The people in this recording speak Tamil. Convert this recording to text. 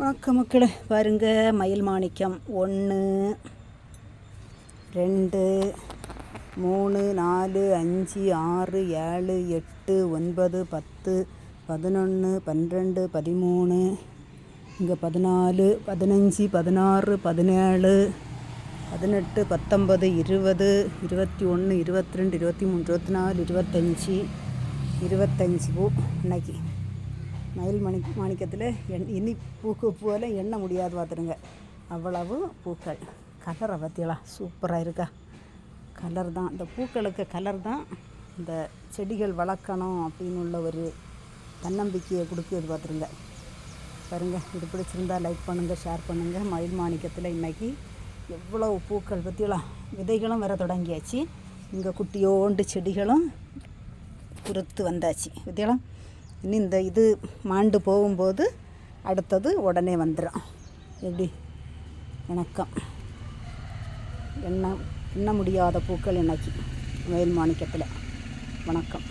வணக்கம் மக்களை பாருங்க மயில் மாணிக்கம். ஒன்று ரெண்டு மூணு நாலு அஞ்சு ஆறு ஏழு எட்டு ஒன்பது பத்து பதினொன்று பன்னிரெண்டு பதிமூணு இங்கே பதினாலு பதினஞ்சு பதினாறு பதினேழு பதினெட்டு பத்தொம்பது இருபது இருபத்தி ஒன்று இருபத்தி ரெண்டு இருபத்தி மூணு இருபத்தி நாலு இருபத்தஞ்சி இருபத்தஞ்சி. பூ இன்னைக்கு மயில் மணி மாணிக்கத்தில் எண் இனி பூக்கு போல எண்ண முடியாது பார்த்துருங்க அவ்வளவு பூக்கள். கலரை பார்த்தீங்களா சூப்பராக இருக்கா? கலர் தான். இந்த பூக்களுக்கு கலர் தான் இந்த செடிகள் வளர்க்கணும் அப்படின்னு உள்ள ஒரு தன்னம்பிக்கையை கொடுக்குது பார்த்துருங்க பாருங்கள் இது பிடிச்சிருந்தா லைக் பண்ணுங்கள் ஷேர் பண்ணுங்கள் மயில் மாணிக்கத்தில் இன்றைக்கி எவ்வளோ பூக்கள் பற்றியலாம் விதைகளும் வர தொடங்கியாச்சு. இங்கே குட்டியோண்டு செடிகளும் குறுத்து வந்தாச்சு. வித்தியலாம் இனி இந்த இது மாண்டு போகும்போது அடுத்தது உடனே வந்துடும். எப்படி? வணக்கம் எண்ண எண்ண முடியாத பூக்கள் இன்னைக்கு வயல் மாணிக்கத்தில். வணக்கம்.